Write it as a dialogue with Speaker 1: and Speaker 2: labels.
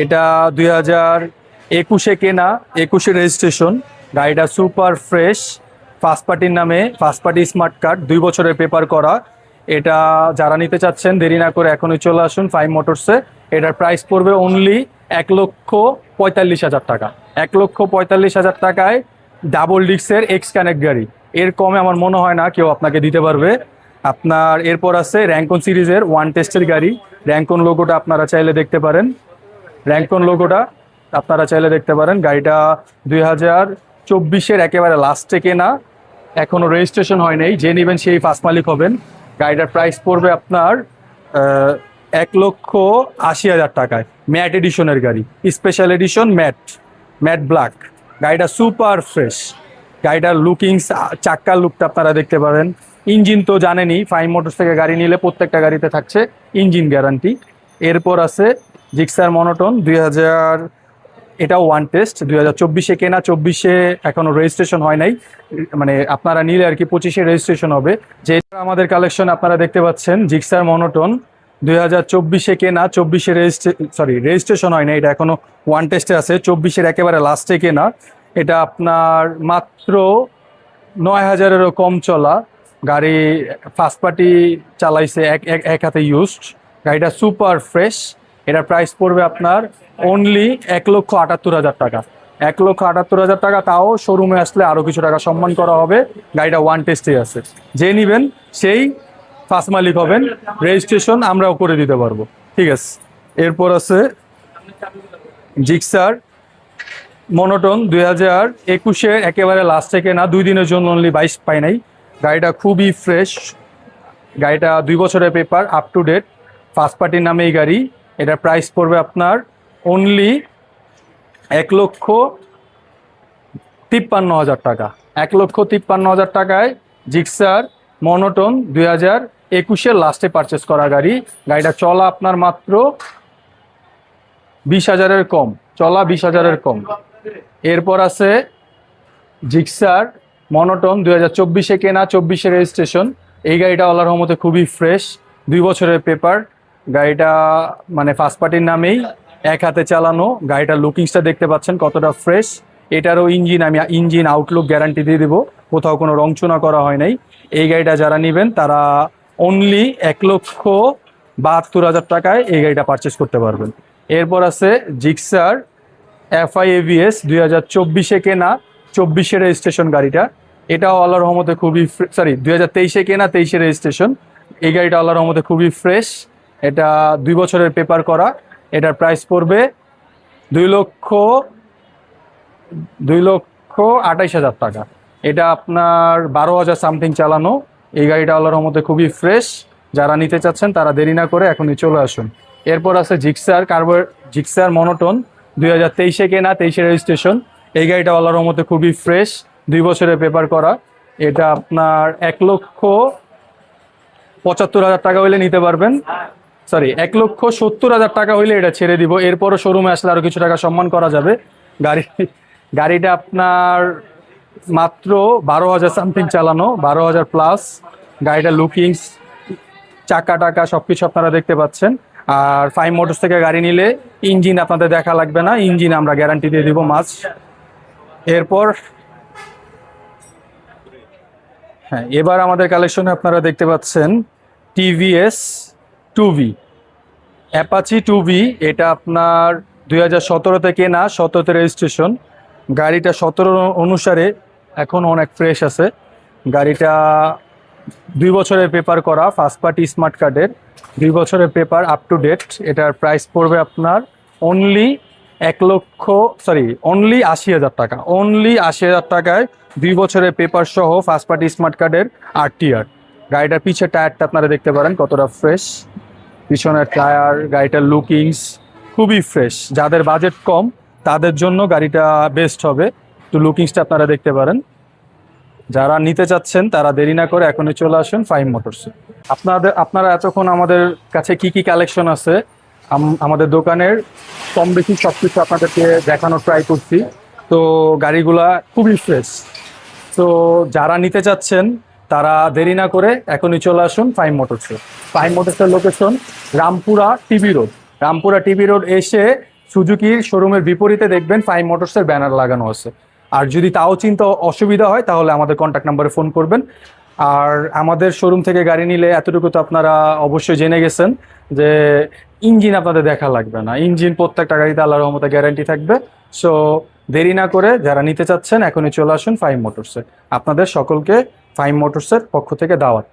Speaker 1: এটা দুই হাজার একুশে কেনা, একুশে রেজিস্ট্রেশন গাড়িটা সুপার ফ্রেশ ফার্স্ট পার্টির নামে ফার্স্ট পার্টি স্মার্ট কার্ড দুই বছরের পেপার করা। এটা যারা নিতে চাচ্ছেন, দেরি না করে এখনই চলে আসুন ফাইভ মোটরসে এটার প্রাইস পড়বে অনলি এক লক্ষ পঁয়তাল্লিশ হাজার টাকা। এক লক্ষ পঁয়তাল্লিশ হাজার টাকায় ডাবল ডিক্সের এক্স কানেক্ট গাড়ি। এর কমে আমার মনে হয় না কেউ আপনাকে দিতে পারবে। আপনার এরপর আছে র্যাঙ্কন সিরিজের ওয়ান টেস্টের গাড়ি। র্যাঙ্কন লোগোটা আপনারা চাইলে দেখতে পারেন। র্যাঙ্কন লোগোটা আপনারা চাইলে দেখতে পারেন, গাড়িটা দুই হাজার চব্বিশের একেবারে লাস্টে কেনা। এখনও রেজিস্ট্রেশন হয় নাই, যে নেবেন সেই ফার্স্ট মালিক হবেন। গাড়িটার প্রাইস পড়বে আপনার এক লক্ষ আশি হাজার টাকায়। ম্যাট এডিশনের গাড়ি special edition matte matte black গাড়িটা সুপার ফ্রেশ গাড়িটার লুকিংস চাক্কার লুকটা আপনারা দেখতে পারেন। ইঞ্জিন তো জানেনই ফাইভ মোটরস থেকে গাড়ি নিলে প্রত্যেকটা গাড়িতে থাকছে ইঞ্জিন গ্যারান্টি এরপর আছে জিক্সার মনোটন দুই হাজার এটাও ওয়ান টেস্ট দুই হাজার চব্বিশে কেনা, চব্বিশে এখনও রেজিস্ট্রেশন হয় নাই। মানে আপনারা নিলে আর কি পঁচিশে রেজিস্ট্রেশন হবে। যে আমাদের কালেকশন আপনারা দেখতে পাচ্ছেন জিক্সার মনোটন দুই হাজার চব্বিশে কেনা, চব্বিশে রেজিস্ট্রে সরি রেজিস্ট্রেশন হয় না এটা এখনও ওয়ান টেস্টে আছে। চব্বিশের একেবারে লাস্টে কেনা। এটা আপনার মাত্র নয় হাজারেরও কম চলা। গাড়ি ফার্স্ট পার্টি চালাইছে, এক- এক হাতে ইউজড গাড়িটা সুপার ফ্রেশ এটার প্রাইস পড়বে আপনার অনলি এক লক্ষ আটাত্তর হাজার টাকা। এক লক্ষ আটাত্তর হাজার টাকা, তাও শোরুমে আসলে আরও কিছু টাকা সম্মান করা হবে। গাড়িটা ওয়ান টেস্টে আছে। যে নিবেন, সেই ফার্স্ট মালিক হবেন। রেজিস্ট্রেশন আমরাও করে দিতে পারব। ঠিক আছে। এরপর আছে জিক্সার মনোটন দুই হাজার একুশের একেবারে লাস্ট থেকে না দুই দিনের জন্য অনলি বাইশ পাই নাই। গাড়িটা খুবই ফ্রেশ গাড়িটা দুই বছরের paper up to date first পার্টির নামে এই গাড়ি। এটার প্রাইস পড়বে আপনার অনলি এক লক্ষ তিপ্পান্ন হাজার টাকা। এক লক্ষ তিপ্পান্ন হাজার টাকায় জিক্সার মনোটন দুই হাজার একুশের লাস্টে পারচেস করা গাড়ি। গাড়িটা চলা আপনার মাত্র বিশ হাজারের কম। চলা বিশ হাজারের কম। এরপর আছে জিক্সার মনোটন দুই হাজার চব্বিশে কেনা, চব্বিশে রেজিস্ট্রেশন এই গাড়িটা আল্লাহর রহমতে খুবই ফ্রেশ দুই বছরের পেপার গাড়িটা মানে ফার্স্ট পার্টির নামেই এক হাতে চালানো। গাড়িটার লুকিংসটা দেখতে পাচ্ছেন, কতটা ফ্রেশ এটারও ইঞ্জিন আমি ইঞ্জিন আউটলুক গ্যারান্টি দিয়ে দেবো। কোথাও কোনো রংচুনা করা হয় নাই। এই গাড়িটা যারা নেবেন, তারা অনলি এক লক্ষ বাহাত্তর হাজার টাকায় এই গাড়িটা পারচেস করতে পারবেন। এরপর আছে জিক্সার এফআই এভিএস দুই হাজার চব্বিশে কেনা, চব্বিশে রেজিস্ট্রেশন গাড়িটা। এটাও আল্লাহর রহমতে খুবই সরি দুই হাজার তেইশে কেনা, তেইশে রেজিস্ট্রেশন এই গাড়িটা আল্লাহর রহমতে খুবই ফ্রেশ এটা দুই বছরের পেপার করা। এটার প্রাইস পড়বে দুই লক্ষ দুই লক্ষ আঠাইশ হাজার টাকা। এটা আপনার বারো হাজার সামথিং চালানো। এই গাড়িটা আল্লাহর রহমতে খুবই ফ্রেশ যারা নিতে চাচ্ছেন, তারা দেরি না করে এখনই চলে আসুন। এরপর আছে জিক্সার কার্বো জিক্সার মনোটন দুই হাজার তেইশে কেনা, তেইশে রেজিস্ট্রেশন এই গাড়িটা আল্লাহর রহমতে খুবই ফ্রেশ দুই বছরের পেপার করা। এটা আপনার এক লক্ষ পঁচাত্তর হাজার টাকা হইলে নিতে পারবেন। সরি এক লক্ষ সত্তর হাজার টাকা হইলে এটা ছেড়ে দিব। এরপরও শোরুমে আসলে আরও কিছু টাকা সম্মান করা যাবে। গাড়ি, গাড়িটা আপনার মাত্র বারো হাজার সামথিং চালানো, বারো হাজার প্লাস গাড়িটা লুকিংস চাকা টাকা সব কিছু আপনারা দেখতে পাচ্ছেন। আর ফাইভ মোটরস থেকে গাড়ি নিলে ইঞ্জিন আপনাদের দেখা লাগবে না। ইঞ্জিন আমরা গ্যারান্টি দিয়ে দিব মাস এরপর হ্যাঁ এবার আমাদের কালেকশনে আপনারা দেখতে পাচ্ছেন TVS two V Apache two V এটা আপনার দুই হাজার সতেরোতে কেনা সতেরোতে রেজিস্ট্রেশন গাড়িটা সতেরো অনুসারে এখন অনেক ফ্রেশ আছে। গাড়িটা দুই বছরের পেপার করা ফার্স্ট পার্টি স্মার্ট কার্ডের দুই বছরের পেপার আপ টু ডেট এটার প্রাইস পড়বে আপনার অনলি এক লক্ষ সরি অনলি আশি হাজার টাকা। অনলি আশি হাজার টাকায় দুই বছরের পেপার সহ ফার্স্ট পার্টি স্মার্ট কার্ডের আর টিআর গাড়িটার পিছের টায়ারটা আপনারা দেখতে পারেন কতটা ফ্রেশ পিছনের টায়ার, গাড়িটার লুকিংস খুবই ফ্রেশ যাদের বাজেট কম, তাদের জন্য গাড়িটা বেস্ট হবে। তো লুকিংসটা আপনারা দেখতে পারেন। যারা নিতে চাচ্ছেন, তারা দেরি না করে এখনই চলে আসেন ফাইভ মোটরসে আপনাদের, আপনারা এতক্ষণ আমাদের কাছে কি কি কালেকশন আছে আমাদের দোকানের কম বেশি সব কিছু আপনাদেরকে দেখানোর ট্রাই করছি। তো গাড়িগুলা খুবই ফ্রেশ তো যারা নিতে চাচ্ছেন তারা দেরি না করে এখনই চলে আসুন ফাইভ মোটরসে five মোটরসের location Rampura TB road. Rampura TB road এসে সুজুকির শোরুমের বিপরীতে দেখবেন ফাইভ মোটরসের ব্যানার লাগানো আছে। আর যদি তাও চিন্তা অসুবিধা হয়, তাহলে আমাদের কন্ট্যাক্ট নাম্বারে ফোন করবেন। আর আমাদের শোরুম থেকে গাড়ি নিলে এতটুকু তো আপনারা অবশ্যই জেনে গেছেন যে ইঞ্জিন আপনাদের দেখা লাগবে না। ইঞ্জিন প্রত্যেকটা গাড়িতে আল্লাহ রহমতে গ্যারান্টি থাকবে। সো দেরি না করে যারা নিতে চাচ্ছেন, এখনই চলে আসুন ফাইভ মোটরসে আপনাদের সকলকে ফাইভ মোটরসের পক্ষ থেকে দাওয়াত।